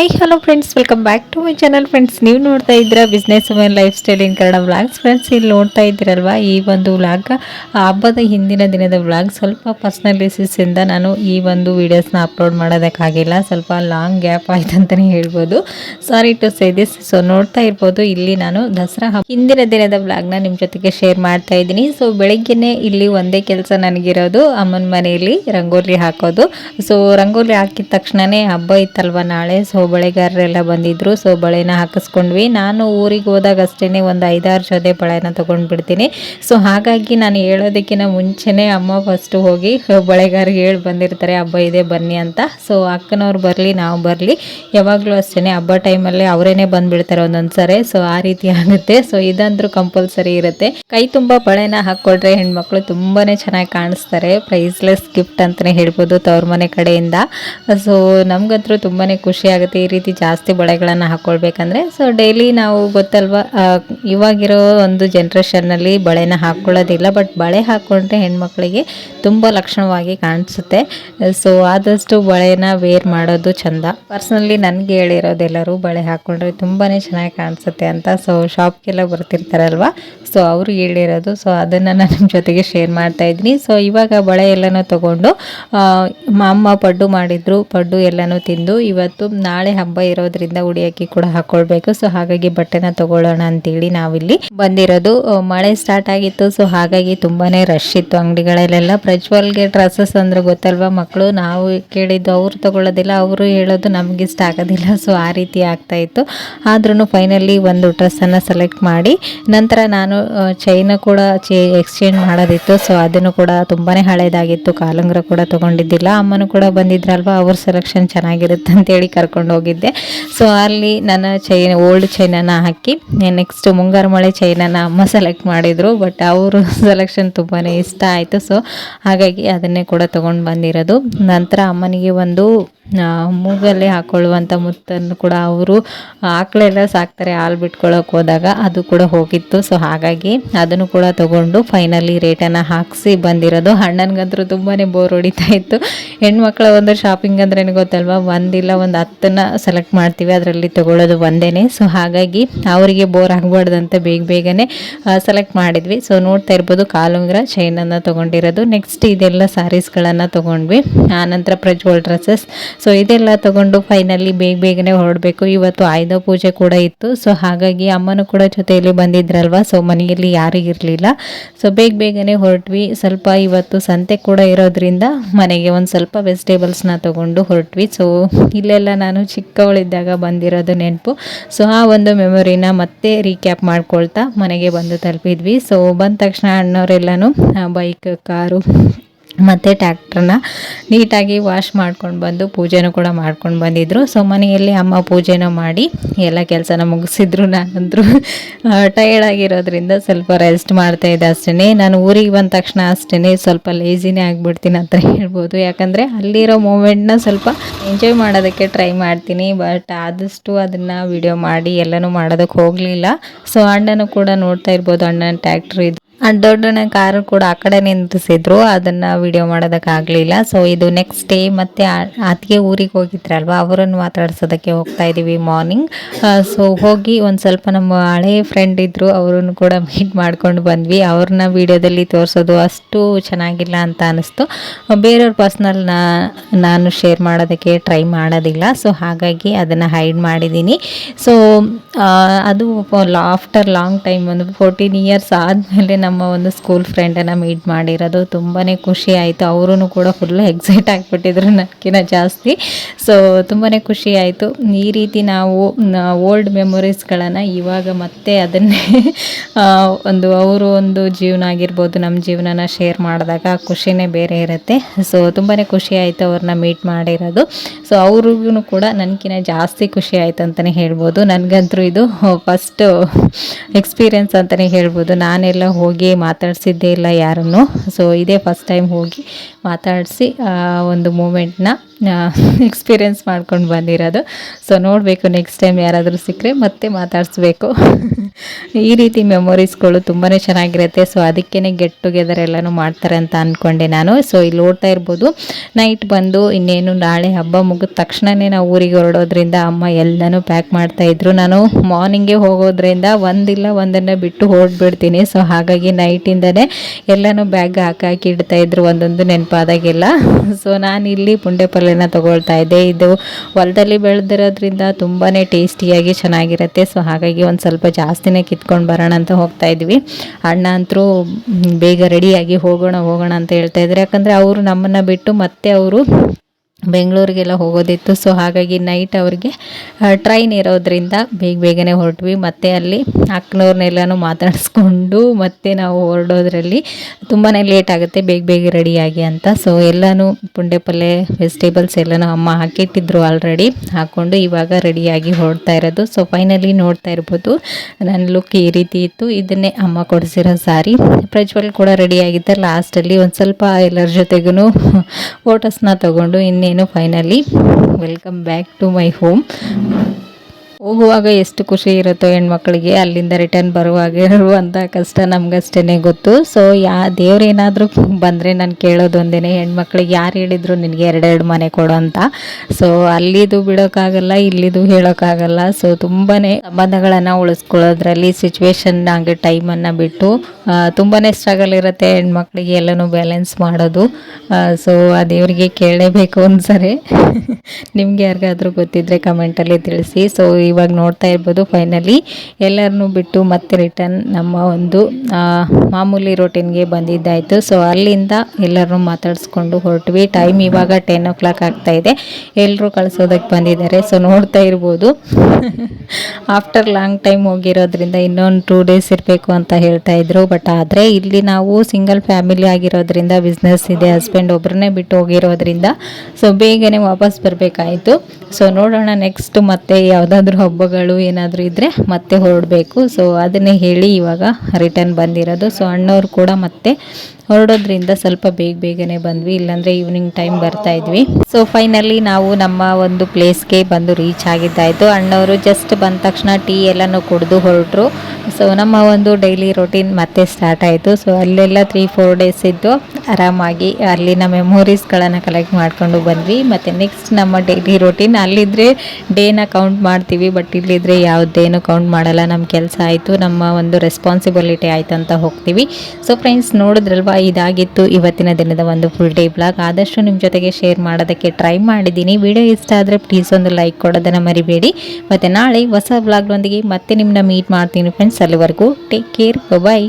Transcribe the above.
I hello friends welcome back to my channel friends ನೀವು ನೋಡ್ತಾ ಇದ್ದೀರಾ? Business women lifestyle in Kannada vlogs friends ಇಲ್ಲಿ ನೋಡ್ತಾ ಇದ್ದೀರಲ್ವಾ? ಈ ಒಂದು ವ್ಲಾಗ್ ಹಬ್ಬದ ಹಿಂದಿನ ದಿನದ ವ್ಲಾಗ್ ಸ್ವಲ್ಪ ಪರ್ಸ್ನಲ್ ಇಂದ ನಾನು ಈ ಒಂದು ವೀಡಿಯೋಸ್ನ ಅಪ್ಲೋಡ್ ಮಾಡೋದಕ್ಕಾಗಿಲ್ಲ. ಸ್ವಲ್ಪ ಲಾಂಗ್ ಗ್ಯಾಪ್ ಆಯ್ತು ಅಂತಲೇ ಹೇಳ್ಬೋದು. Sorry to say this so ನೋಡ್ತಾ ಇರ್ಬೋದು. ಇಲ್ಲಿ ನಾನು ದಸರಾ ಹಬ್ಬ ಹಿಂದಿನ ದಿನದ ವ್ಲಾಗ್ನ ನಿಮ್ಮ ಜೊತೆಗೆ ಶೇರ್ ಮಾಡ್ತಾ ಇದ್ದೀನಿ. ಸೊ ಬೆಳಿಗ್ಗೆನೆ ಇಲ್ಲಿ ಒಂದೇ ಕೆಲಸ ನನಗಿರೋದು. ಅಮ್ಮನ ಮನೆಯಲ್ಲಿ ರಂಗೋಲಿ ಹಾಕೋದು. ಸೊ ರಂಗೋಲಿ ಹಾಕಿದ ತಕ್ಷಣನೇ ಹಬ್ಬ ಇತ್ತಲ್ವ ನಾಳೆ? ಸೊ ಬಳೆಗಾರರೆಲ್ಲ ಬಂದಿದ್ರು. ಸೊ ಬಳೆನ ಹಾಕಿಸ್ಕೊಂಡ್ವಿ. ನಾನು ಊರಿಗೆ ಹೋದಾಗ ಅಷ್ಟೇ ಒಂದು ಐದಾರು ಜೊತೆ ಬಳೆನ ತೊಗೊಂಡ್ಬಿಡ್ತೀನಿ. ಸೊ ಹಾಗಾಗಿ ನಾನು ಹೇಳೋದಕ್ಕಿಂತ ಮುಂಚೆನೇ ಅಮ್ಮ ಫಸ್ಟು ಹೋಗಿ ಬಳೆಗಾರಿಗೆ ಹೇಳಿ ಬಂದಿರ್ತಾರೆ, ಹಬ್ಬ ಇದೆ, ಬನ್ನಿ ಅಂತ. ಸೊ ಅಕ್ಕನವ್ರು ಬರಲಿ, ನಾವು ಬರಲಿ. ಯಾವಾಗಲೂ ಅಷ್ಟೇ ಹಬ್ಬ ಟೈಮಲ್ಲಿ ಅವರೇನೆ ಬಂದುಬಿಡ್ತಾರೆ ಒಂದೊಂದು ಸರಿ. ಸೊ ಆ ರೀತಿ ಆಗುತ್ತೆ. ಸೊ ಇದಂದ್ರೂ ಕಂಪಲ್ಸರಿ ಇರುತ್ತೆ. ಕೈ ತುಂಬ ಬಳೆನ ಹಾಕ್ಕೊಟ್ರೆ ಹೆಣ್ಮಕ್ಳು ತುಂಬಾ ಚೆನ್ನಾಗಿ ಕಾಣಿಸ್ತಾರೆ. ಪ್ರೈಸ್ಲೆಸ್ ಗಿಫ್ಟ್ ಅಂತಲೇ ಹೇಳ್ಬೋದು ತವ್ರ ಮನೆ ಕಡೆಯಿಂದ. ಸೊ ನಮ್ಗಂತೂ ತುಂಬಾ ಖುಷಿ ಆಗುತ್ತೆ. ಈ ರೀತಿ ಜಾಸ್ತಿ ಬಳೆಗಳನ್ನು ಹಾಕ್ಕೊಳ್ಬೇಕಂದ್ರೆ ಸೊ ಡೈಲಿ ನಾವು ಗೊತ್ತಲ್ವಾ ಇವಾಗಿರೋ ಒಂದು ಜನ್ರೇಷನ್ನಲ್ಲಿ ಬಳೆನ ಹಾಕ್ಕೊಳ್ಳೋದಿಲ್ಲ ಬಟ್ ಬಳೆ ಹಾಕ್ಕೊಂಡ್ರೆ ಹೆಣ್ಮಕ್ಳಿಗೆ ತುಂಬ ಲಕ್ಷಣವಾಗಿ ಕಾಣಿಸುತ್ತೆ. ಸೊ ಆದಷ್ಟು ಬಳೆನ ವೇರ್ ಮಾಡೋದು ಚಂದ. ಪರ್ಸ್ನಲಿ ನನಗೆ ಹೇಳಿರೋದೆಲ್ಲರೂ ಬಳೆ ಹಾಕ್ಕೊಂಡ್ರೆ ತುಂಬಾ ಚೆನ್ನಾಗಿ ಕಾಣಿಸುತ್ತೆ ಅಂತ ಸೊ ಶಾಪ್ಗೆಲ್ಲ ಬರ್ತಿರ್ತಾರಲ್ವ ಸೊ ಅವರು ಹೇಳಿರೋದು, ಸೊ ಅದನ್ನು ನಾನು ನಿಮ್ಮ ಜೊತೆಗೆ ಶೇರ್ ಮಾಡ್ತಾ ಇದ್ದೀನಿ. ಸೊ ಇವಾಗ ಬಳೆ ಎಲ್ಲನೂ ತೊಗೊಂಡು ಅಮ್ಮ ಪಡ್ಡು ಮಾಡಿದ್ರು, ಪಡ್ಡು ಎಲ್ಲನೂ ತಿಂದು, ಇವತ್ತು ನಾಳೆ ಹಬ್ಬ ಇರೋದ್ರಿಂದ ಉಡಿಯಕ್ಕೆ ಕೂಡ ಹಾಕೊಳ್ಬೇಕು. ಸೊ ಹಾಗಾಗಿ ಬಟ್ಟೆನ ತಗೊಳ್ಳೋಣ ಅಂತೇಳಿ ನಾವಿಲ್ಲಿ ಬಂದಿರೋದು. ಮಳೆ ಸ್ಟಾರ್ಟ್ ಆಗಿತ್ತು ಸೊ ಹಾಗಾಗಿ ತುಂಬಾನೇ ರಶ್ ಇತ್ತು ಅಂಗಡಿಗಳಲ್ಲೆಲ್ಲ. ಪ್ರಜ್ವಲ್ಗೆ ಡ್ರೆಸ್ಸಸ್ ಅಂದ್ರೆ ಗೊತ್ತಲ್ವಾ ಮಕ್ಕಳು ನಾವು ಕೇಳಿದ್ದು ಅವ್ರು ತಗೊಳ್ಳೋದಿಲ್ಲ, ಅವರು ಹೇಳೋದು ನಮ್ಗೆ ಇಷ್ಟ ಆಗೋದಿಲ್ಲ. ಸೊ ಆ ರೀತಿ ಆಗ್ತಾ ಇತ್ತು. ಆದ್ರೂ ಫೈನಲಿ ಒಂದು ಡ್ರೆಸ್ಸನ್ನು ಸೆಲೆಕ್ಟ್ ಮಾಡಿ, ನಂತರ ನಾನು ಚೈನ ಕೂಡ ಚೇ ಎಕ್ಸ್ಚೇಂಜ್ ಮಾಡೋದಿತ್ತು. ಸೊ ಅದನ್ನು ಕೂಡ ತುಂಬಾ ಹಳೇದಾಗಿತ್ತು. ಕಾಲಂಗ್ರ ಕೂಡ ತಗೊಂಡಿದ್ದಿಲ್ಲ. ಅಮ್ಮನೂ ಕೂಡ ಬಂದಿದ್ರಲ್ವ? ಅವ್ರ ಸೆಲೆಕ್ಷನ್ ಚೆನ್ನಾಗಿರುತ್ತೆ ಅಂತೇಳಿ ಕರ್ಕೊಂಡು ಹೋಗಿದ್ದೆ. ಸೊ ಅಲ್ಲಿ ನನ್ನ ಚೈನ್ ಓಲ್ಡ್ ಚೈನನ್ನು ಹಾಕಿ ನೆಕ್ಸ್ಟ್ ಮುಂಗಾರು ಮಳೆ ಚೈನನ್ನು ಅಮ್ಮ ಸೆಲೆಕ್ಟ್ ಮಾಡಿದರು. ಬಟ್ ಅವರು ಸೆಲೆಕ್ಷನ್ ತುಂಬಾ ಇಷ್ಟ ಆಯಿತು. ಸೊ ಹಾಗಾಗಿ ಅದನ್ನೇ ಕೂಡ ತೊಗೊಂಡು ಬಂದಿರೋದು. ನಂತರ ಅಮ್ಮನಿಗೆ ಒಂದು ಮೂಗಲ್ಲಿ ಹಾಕೊಳ್ಳುವಂಥ ಮುತ್ತನ್ನು ಕೂಡ ಅವರು ಆಕಳೆಲ್ಲ ಸಾಕ್ತಾರೆ, ಹಾಲು ಬಿಟ್ಕೊಳ್ಳೋಕೆ ಹೋದಾಗ ಅದು ಕೂಡ ಹೋಗಿತ್ತು. ಸೊ ಹಾಗಾಗಿ ಅದನ್ನು ಕೂಡ ತಗೊಂಡು ಫೈನಲಿ ರೇಟನ್ನು ಹಾಕಿಸಿ ಬಂದಿರೋದು. ಅಣ್ಣನಿಗಂತೂ ತುಂಬಾ ಬೋರ್ ಹೊಡಿತಾ ಇತ್ತು. ಹೆಣ್ಮಕ್ಳ ಒಂದು ಶಾಪಿಂಗ್ ಅಂದ್ರೆ ಗೊತ್ತಲ್ವಾ? ಒಂದಿಲ್ಲ ಒಂದು ಹತ್ತನ್ನು ಸೆಲೆಕ್ಟ್ ಮಾಡ್ತೀವಿ. ಅದರಲ್ಲಿ ತಗೊಳ್ಳೋದು ಒಂದೇ ಸೊ ಹಾಗಾಗಿ ಅವರಿಗೆ ಬೋರ್ ಆಗಬಾರ್ದಂತ ಬೇಗ ಬೇಗನೆ ಸೆಲೆಕ್ಟ್ ಮಾಡಿದ್ವಿ. ಸೊ ನೋಡ್ತಾ ಇರ್ಬೋದು ಕಾಲುಂಗ್ರ ಚೈನನ್ನು ತೊಗೊಂಡಿರೋದು. ನೆಕ್ಸ್ಟ್ ಇದೆಲ್ಲ ಸ್ಯಾರೀಸ್ಗಳನ್ನು ತೊಗೊಂಡ್ವಿ. ಆನಂತರ ಪ್ರಜ್ವಲ್ ಡ್ರೆಸ್ಸಸ್ ಸೊ ಇದೆಲ್ಲ ತಗೊಂಡು ಫೈನಲಿ ಬೇಗ ಬೇಗನೆ ಹೊರಡಬೇಕು. ಇವತ್ತು ಆಯುಧ ಪೂಜೆ ಕೂಡ ಇತ್ತು. ಸೊ ಹಾಗಾಗಿ ಅಮ್ಮನೂ ಕೂಡ ಜೊತೆಯಲ್ಲಿ ಬಂದಿದ್ರಲ್ವಾ? ಸೊ ಮನೆಯಲ್ಲಿ ಇರಲಿಲ್ಲ. ಸೊ ಬೇಗ ಬೇಗನೆ ಹೊರಟ್ವಿ. ಸ್ವಲ್ಪ ಇವತ್ತು ಸಂತೆ ಕೂಡ ಇರೋದ್ರಿಂದ ಮನೆಗೆ ಒಂದು ಸ್ವಲ್ಪ ವೆಜಿಟೇಬಲ್ಸ್ನ ತೊಗೊಂಡು ಹೊರಟ್ವಿ. ಸೊ ಇಲ್ಲೆಲ್ಲ ನಾನು ಚಿಕ್ಕವಳಿದ್ದಾಗ ಬಂದಿರೋದು ನೆನಪು. ಸೊ ಆ ಒಂದು ಮೆಮೊರಿನ ಮತ್ತೆ ರೀಕ್ಯಾಪ್ ಮಾಡ್ಕೊಳ್ತಾ ಮನೆಗೆ ಬಂದು ತಲುಪಿದ್ವಿ. ಸೊ ಬಂದ ತಕ್ಷಣ ಅಣ್ಣವರೆಲ್ಲನೂ ಬೈಕ್ ಕಾರು ಮತ್ತು ಟ್ಯಾಕ್ಟ್ರನ್ನ ನೀಟಾಗಿ ವಾಶ್ ಮಾಡ್ಕೊಂಡು ಬಂದು ಪೂಜೆನೂ ಕೂಡ ಮಾಡ್ಕೊಂಡು ಬಂದಿದ್ದರು ಸೊ, ಮನೆಯಲ್ಲಿ ಅಮ್ಮ ಪೂಜೆನ ಮಾಡಿ ಎಲ್ಲ ಕೆಲಸನ ಮುಗಿಸಿದ್ರು ನಾನಂದ್ರು. ಟಯರ್ಡ್ ಆಗಿರೋದ್ರಿಂದ ಸ್ವಲ್ಪ ರೆಸ್ಟ್ ಮಾಡ್ತಾ ಇದ್ದೆ ಅಷ್ಟೇ ನಾನು ಊರಿಗೆ ಬಂದ ತಕ್ಷಣ ಅಷ್ಟೇ ಸ್ವಲ್ಪ ಲೇಜಿನೇ ಆಗಿಬಿಡ್ತೀನಿ ಅಂತ ಹೇಳ್ಬೋದು. ಯಾಕಂದರೆ ಅಲ್ಲಿರೋ ಮೂಮೆಂಟ್ನ ಸ್ವಲ್ಪ ಎಂಜಾಯ್ ಮಾಡೋದಕ್ಕೆ ಟ್ರೈ ಮಾಡ್ತೀನಿ. ಬಟ್ ಆದಷ್ಟು ಅದನ್ನು ವಿಡಿಯೋ ಮಾಡಿ ಎಲ್ಲನೂ ಮಾಡೋದಕ್ಕೆ ಹೋಗಲಿಲ್ಲ. ಸೊ ಅಣ್ಣನೂ ಕೂಡ ನೋಡ್ತಾ ಇರ್ಬೋದು. ಅಣ್ಣನ ಟ್ಯಾಕ್ಟ್ರ್ ದೊಡ್ಡನ ಕಾರು ಕೂಡ ಆ ಕಡೆ ನಿಂತಿಸಿದ್ರು. ಅದನ್ನ ವಿಡಿಯೋ ಮಾಡೋದಕ್ಕಾಗಲಿಲ್ಲ. ಸೊ ಇದು ನೆಕ್ಸ್ಟ್ ಡೇ ಮತ್ತೆ ಅತ್ತಿಗೆ ಊರಿಗೆ ಹೋಗಿದ್ರಲ್ವ? ಅವರನ್ನು ಮಾತಾಡ್ಸೋದಕ್ಕೆ ಹೋಗ್ತಾ ಇದ್ದೀವಿ ಮಾರ್ನಿಂಗ್ ಸೊ ಹೋಗಿ ಒಂದು ಸ್ವಲ್ಪ ನಮ್ಮ ಹಳೆ ಫ್ರೆಂಡ್ ಇದ್ರು. ಅವರನ್ನು ಕೂಡ ಮೀಟ್ ಮಾಡ್ಕೊಂಡು ಬಂದ್ವಿ. ಅವ್ರನ್ನ ವಿಡಿಯೋದಲ್ಲಿ ತೋರಿಸೋದು ಅಷ್ಟು ಚೆನ್ನಾಗಿಲ್ಲ ಅಂತ ಅನಿಸ್ತು. ಬೇರೆಯವ್ರ ಪರ್ಸ್ನಲ್ ನಾನು ಶೇರ್ ಮಾಡೋದಕ್ಕೆ ಟ್ರೈ ಮಾಡೋದಿಲ್ಲ. ಸೊ ಹಾಗಾಗಿ ಅದನ್ನು ಹೈಡ್ ಮಾಡಿದ್ದೀನಿ. ಸೊ ಅದು ಆಫ್ಟರ್ ಲಾಂಗ್ ಟೈಮ್ ಒಂದು ಫೋರ್ಟೀನ್ ಇಯರ್ಸ್ ಆದಮೇಲೆ ಒಂದು ಸ್ಕೂಲ್ ಫ್ರೆಂಡನ್ನು ಮೀಟ್ ಮಾಡಿರೋದು ತುಂಬಾ ಖುಷಿ ಆಯಿತು. ಅವರೂ ಕೂಡ ಫುಲ್ ಎಕ್ಸೈಟ್ ಆಗಿಬಿಟ್ಟಿದ್ರು ನನಗಿನ ಜಾಸ್ತಿ. ಸೊ ತುಂಬಾ ಖುಷಿ ಆಯಿತು. ಈ ರೀತಿ ನಾವು ಓಲ್ಡ್ ಮೆಮೊರೀಸ್ಗಳನ್ನು ಇವಾಗ ಮತ್ತೆ ಅದನ್ನೇ ಒಂದು ಅವರು ಒಂದು ಜೀವನ ಆಗಿರ್ಬೋದು ನಮ್ಮ ಜೀವನನ ಶೇರ್ ಮಾಡಿದಾಗ ಖುಷಿನೇ ಬೇರೆ ಇರುತ್ತೆ. ಸೊ ತುಂಬಾ ಖುಷಿ ಆಯಿತು ಅವ್ರನ್ನ ಮೀಟ್ ಮಾಡಿರೋದು. ಸೊ ಅವ್ರಿಗೂ ಕೂಡ ನನಗಿನ ಜಾಸ್ತಿ ಖುಷಿ ಆಯಿತು ಅಂತಲೇ ಹೇಳ್ಬೋದು. ನನಗಂತೂ ಇದು ಫಸ್ಟು ಎಕ್ಸ್ಪೀರಿಯನ್ಸ್ ಅಂತಲೇ ಹೇಳ್ಬೋದು. ನಾನೆಲ್ಲ ಹೋಗಿ ಮಾತಾಡ್ಸಿದ್ದೇ ಇಲ್ಲ ಯಾರನ್ನು. ಸೊ ಇದೇ ಫಸ್ಟ್ ಟೈಮ್ ಹೋಗಿ ಮಾತಾಡಿಸಿ ಒಂದು ಮೂಮೆಂಟ್ನ ಎಕ್ಸ್ಪೀರಿಯೆನ್ಸ್ ಮಾಡ್ಕೊಂಡು ಬಂದಿರೋದು. ಸೊ ನೋಡಬೇಕು ನೆಕ್ಸ್ಟ್ ಟೈಮ್ ಯಾರಾದರೂ ಸಿಕ್ಕರೆ ಮತ್ತೆ ಮಾತಾಡಿಸ್ಬೇಕು. ಈ ರೀತಿ ಮೆಮೊರೀಸ್ಗಳು ತುಂಬಾ ಚೆನ್ನಾಗಿರುತ್ತೆ. ಸೊ ಅದಕ್ಕೇ ಗೆಟ್ ಟುಗೆದರ್ ಎಲ್ಲನೂ ಮಾಡ್ತಾರೆ ಅಂತ ಅಂದ್ಕೊಂಡೆ ನಾನು. ಸೊ ಇಲ್ಲಿ ಓಡ್ತಾ ಇರ್ಬೋದು. ನೈಟ್ ಬಂದು ಇನ್ನೇನು ನಾಳೆ ಹಬ್ಬ ಮುಗಿದ ತಕ್ಷಣವೇ ನಾವು ಊರಿಗೆ ಹೊರಡೋದ್ರಿಂದ ಅಮ್ಮ ಎಲ್ಲನೂ ಪ್ಯಾಕ್ ಮಾಡ್ತಾ ಇದ್ರು. ನಾನು ಮಾರ್ನಿಂಗೇ ಹೋಗೋದ್ರಿಂದ ಒಂದಿಲ್ಲ, ಒಂದನ್ನು ಬಿಟ್ಟು ಹೊರಡ್ಬಿಡ್ತೀನಿ. ಸೊ ಹಾಗಾಗಿ ನೈಟಿಂದನೇ ಎಲ್ಲನೂ ಬ್ಯಾಗ್ ಹಾಕಿ ಹಾಕಿ ಇಡ್ತಾ ಇದ್ರು ಒಂದೊಂದು ನೆನಪಾದಾಗೆಲ್ಲ. ಸೊ ನಾನು ಇಲ್ಲಿ ಪುಂಡೆ ಪಲ್ಯನ ತಗೊಳ್ತಾ ಇದ್ದೆ ಇದು ಹೊಲದಲ್ಲಿ ಬೆಳೆದಿರೋದ್ರಿಂದ ತುಂಬಾ ಟೇಸ್ಟಿಯಾಗಿ ಚೆನ್ನಾಗಿರುತ್ತೆ. ಸೊ ಹಾಗಾಗಿ ಒಂದು ಸ್ವಲ್ಪ ಜಾಸ್ತಿನೇ ಕಿತ್ಕೊಂಡು ಬರೋಣ ಅಂತ ಹೋಗ್ತಾ ಇದ್ವಿ. ಅಣ್ಣ ಅಂತರೂ ಬೇಗ ರೆಡಿಯಾಗಿ ಹೋಗೋಣ ಹೋಗೋಣ ಅಂತ ಹೇಳ್ತಾ ಇದ್ದಾರೆ. ಯಾಕಂದರೆ ಅವರು ನಮ್ಮನ್ನು ಬಿಟ್ಟು ಮತ್ತೆ ಅವರು ಬೆಂಗಳೂರಿಗೆಲ್ಲ ಹೋಗೋದಿತ್ತು. ಸೊ ಹಾಗಾಗಿ ನೈಟ್ ಅವ್ರಿಗೆ ಟ್ರೈನ್ ಇರೋದ್ರಿಂದ ಬೇಗ ಬೇಗನೆ ಹೊರಟ್ವಿ. ಮತ್ತು ಅಲ್ಲಿ ಅಕ್ಕನವ್ರನ್ನೆಲ್ಲನೂ ಮಾತಾಡಿಸ್ಕೊಂಡು ಮತ್ತೆ ನಾವು ಹೊರಡೋದ್ರಲ್ಲಿ ತುಂಬಾ ಲೇಟ್ ಆಗುತ್ತೆ. ಬೇಗ ಬೇಗ ರೆಡಿಯಾಗಿ ಅಂತ. ಸೊ ಎಲ್ಲನೂ ಪುಂಡೆ ಪಲ್ಯ ವೆಜಿಟೇಬಲ್ಸ್ ಎಲ್ಲನೂ ಅಮ್ಮ ಹಾಕಿಟ್ಟಿದ್ರು ಆಲ್ರೆಡಿ ಹಾಕ್ಕೊಂಡು ಇವಾಗ ರೆಡಿಯಾಗಿ ಹೊರಡ್ತಾ ಇರೋದು. ಸೊ ಫೈನಲಿ ನೋಡ್ತಾ ಇರ್ಬೋದು. ನನ್ನ ಲುಕ್ ಈ ರೀತಿ ಇತ್ತು. ಇದನ್ನೇ ಅಮ್ಮ ಕೊಡಿಸಿರೋ ಸಾರಿ. ಪ್ರಜ್ವಲ್ ಕೂಡ ರೆಡಿಯಾಗಿದ್ದೆ ಲಾಸ್ಟಲ್ಲಿ ಒಂದು ಸ್ವಲ್ಪ ಎಲ್ಲರ ಜೊತೆಗೂ ಫೋಟೋಸ್ನ ತೊಗೊಂಡು ಇನ್ನೇನು finally welcome back to my home ಹೋಗುವಾಗ ಎಷ್ಟು ಖುಷಿ ಇರುತ್ತೋ ಹೆಣ್ಮಕ್ಳಿಗೆ, ಅಲ್ಲಿಂದ ರಿಟರ್ನ್ ಬರುವಾಗ ಇರುವಂಥ ಕಷ್ಟ ನಮಗಷ್ಟೇ ಗೊತ್ತು. ಸೊ ಯಾ, ದೇವ್ರೇನಾದರೂ ಬಂದರೆ ನಾನು ಕೇಳೋದೊಂದೇ ಹೆಣ್ಮಕ್ಳಿಗೆ ಯಾರು ಹೇಳಿದ್ರು ನಿನಗೆ ಎರಡೆರಡು ಮನೆ ಕೊಡು ಅಂತ. ಸೊ ಅಲ್ಲಿದು ಬಿಡೋಕ್ಕಾಗಲ್ಲ ಇಲ್ಲಿದು ಹೇಳೋಕ್ಕಾಗಲ್ಲ ಸೊ ತುಂಬಾ ಸಂಬಂಧಗಳನ್ನು ಉಳಿಸ್ಕೊಳ್ಳೋದ್ರಲ್ಲಿ ಸಿಚುವೇಶನ್ ಹಂಗೆ ಟೈಮನ್ನು ಬಿಟ್ಟು ತುಂಬಾ ಸ್ಟ್ರಗಲ್ ಇರುತ್ತೆ ಹೆಣ್ಮಕ್ಳಿಗೆ ಎಲ್ಲನೂ ಬ್ಯಾಲೆನ್ಸ್ ಮಾಡೋದು. ಸೊ ಆ ದೇವರಿಗೆ ಕೇಳಲೇಬೇಕು ಒಂದ್ಸರಿ. ನಿಮ್ಗೆ ಯಾರಿಗಾದ್ರೂ ಗೊತ್ತಿದ್ರೆ ಕಮೆಂಟಲ್ಲಿ ತಿಳಿಸಿ. ಸೊ ಇವಾಗ ನೋಡ್ತಾ ಇರ್ಬೋದು ಫೈನಲಿ ಎಲ್ಲರನ್ನೂ ಬಿಟ್ಟು ಮತ್ತೆ ರಿಟರ್ನ್ ನಮ್ಮ ಒಂದು ಮಾಮೂಲಿ ರೋಟೀನ್ಗೆ ಬಂದಿದ್ದಾಯಿತು. ಸೊ ಅಲ್ಲಿಂದ ಎಲ್ಲರನ್ನೂ ಮಾತಾಡಿಸ್ಕೊಂಡು ಹೊರಟ್ವಿ. ಟೈಮ್ ಇವಾಗ ಟೆನ್ ಓ ಕ್ಲಾಕ್ ಆಗ್ತಾ ಇದೆ. ಎಲ್ಲರೂ ಕಳಿಸೋದಕ್ಕೆ ಬಂದಿದ್ದಾರೆ. ಸೊ ನೋಡ್ತಾ ಇರ್ಬೋದು. ಆಫ್ಟರ್ ಲಾಂಗ್ ಟೈಮ್ ಹೋಗಿರೋದ್ರಿಂದ ಇನ್ನೊಂದು ಟೂ ಡೇಸ್ ಇರಬೇಕು ಅಂತ ಹೇಳ್ತಾ ಇದ್ರು. ಬಟ್ ಆದರೆ ಇಲ್ಲಿ ನಾವು ಸಿಂಗಲ್ ಫ್ಯಾಮಿಲಿ ಆಗಿರೋದ್ರಿಂದ ಬಿಸ್ನೆಸ್ ಇದೆ ಹಸ್ಬೆಂಡ್ ಒಬ್ಬರನ್ನೇ ಬಿಟ್ಟು ಹೋಗಿರೋದ್ರಿಂದ ಸೊ ಬೇಗನೆ ವಾಪಸ್ ಬರಬೇಕಾಯಿತು. ಸೊ ನೋಡೋಣ ನೆಕ್ಸ್ಟ್ ಮತ್ತೆ ಯಾವುದಾದ್ರೂ ಹಬ್ಬಗಳು ಏನಾದರೂ ಇದ್ದರೆ ಮತ್ತೆ ಹೊರಡಬೇಕು. ಸೊ ಅದನ್ನೇ ಹೇಳಿ ಇವಾಗ ರಿಟರ್ನ್ ಬಂದಿರೋದು. ಸೊ ಅಣ್ಣವ್ರು ಕೂಡ ಮತ್ತೆ ಹೊರಡೋದ್ರಿಂದ ಸ್ವಲ್ಪ ಬೇಗ ಬೇಗನೆ ಬಂದ್ವಿ. ಇಲ್ಲಾಂದರೆ ಈವ್ನಿಂಗ್ ಟೈಮ್ ಬರ್ತಾ ಇದ್ವಿ. ಸೊ ಫೈನಲಿ ನಾವು ನಮ್ಮ ಒಂದು ಪ್ಲೇಸ್ಗೆ ಬಂದು ರೀಚ್ ಆಗಿದ್ದಾಯಿತು. ಅಣ್ಣವರು ಜಸ್ಟ್ ಬಂದ ತಕ್ಷಣ ಟೀ ಎಲ್ಲನೂ ಕುಡಿದು ಹೊರಟರು. ಸೊ ನಮ್ಮ ಒಂದು ಡೈಲಿ ರೊಟೀನ್ ಮತ್ತೆ ಸ್ಟಾರ್ಟ್ ಆಯಿತು. ಸೊ ಅಲ್ಲೆಲ್ಲ ತ್ರೀ ಫೋರ್ ಡೇಸ್ ಇದ್ದು ಆರಾಮಾಗಿ ಅಲ್ಲಿನ ಮೆಮೊರೀಸ್ಗಳನ್ನು ಕಲೆಕ್ಟ್ ಮಾಡಿಕೊಂಡು ಬಂದ್ವಿ. ಮತ್ತು ನೆಕ್ಸ್ಟ್ ನಮ್ಮ ಡೈಲಿ ರೊಟೀನ್ ಅಲ್ಲಿದ್ದರೆ ಡೇನ ಕೌಂಟ್ ಮಾಡ್ತೀವಿ. ಬಟ್ ಇಲ್ಲಿದ್ರೆ ಯಾವುದೇನು ಕೌಂಟ್ ಮಾಡಲ್ಲ ನಮ್ಮ ಕೆಲಸ ಆಯಿತು, ನಮ್ಮ ಒಂದು ರೆಸ್ಪಾನ್ಸಿಬಿಲಿಟಿ ಆಯಿತು ಅಂತ ಹೋಗ್ತೀವಿ. ಸೊ ಫ್ರೆಂಡ್ಸ್ ನೋಡಿದ್ರಲ್ವಾ? ಇದಾಗಿತ್ತು ಇವತ್ತಿನ ದಿನದ ಒಂದು ಫುಲ್ ಡೇ ಬ್ಲಾಗ್ ಆದಷ್ಟು ನಿಮ್ಮ ಜೊತೆಗೆ ಶೇರ್ ಮಾಡೋದಕ್ಕೆ ಟ್ರೈ ಮಾಡಿದ್ದೀನಿ. ವಿಡಿಯೋ ಇಷ್ಟ ಆದರೆ ಪ್ಲೀಸ್ ಒಂದು ಲೈಕ್ ಕೊಡೋದನ್ನು ಮರಿಬೇಡಿ. ಮತ್ತು ನಾಳೆ ಹೊಸ ಬ್ಲಾಗ್ನೊಂದಿಗೆ ಮತ್ತೆ ನಿಮ್ಮನ್ನ ಮೀಟ್ ಮಾಡ್ತೀನಿ ಫ್ರೆಂಡ್ಸ್ ಅಲ್ಲಿವರೆಗೂ ಟೇಕ್ ಕೇರ್ ಬಾಯ್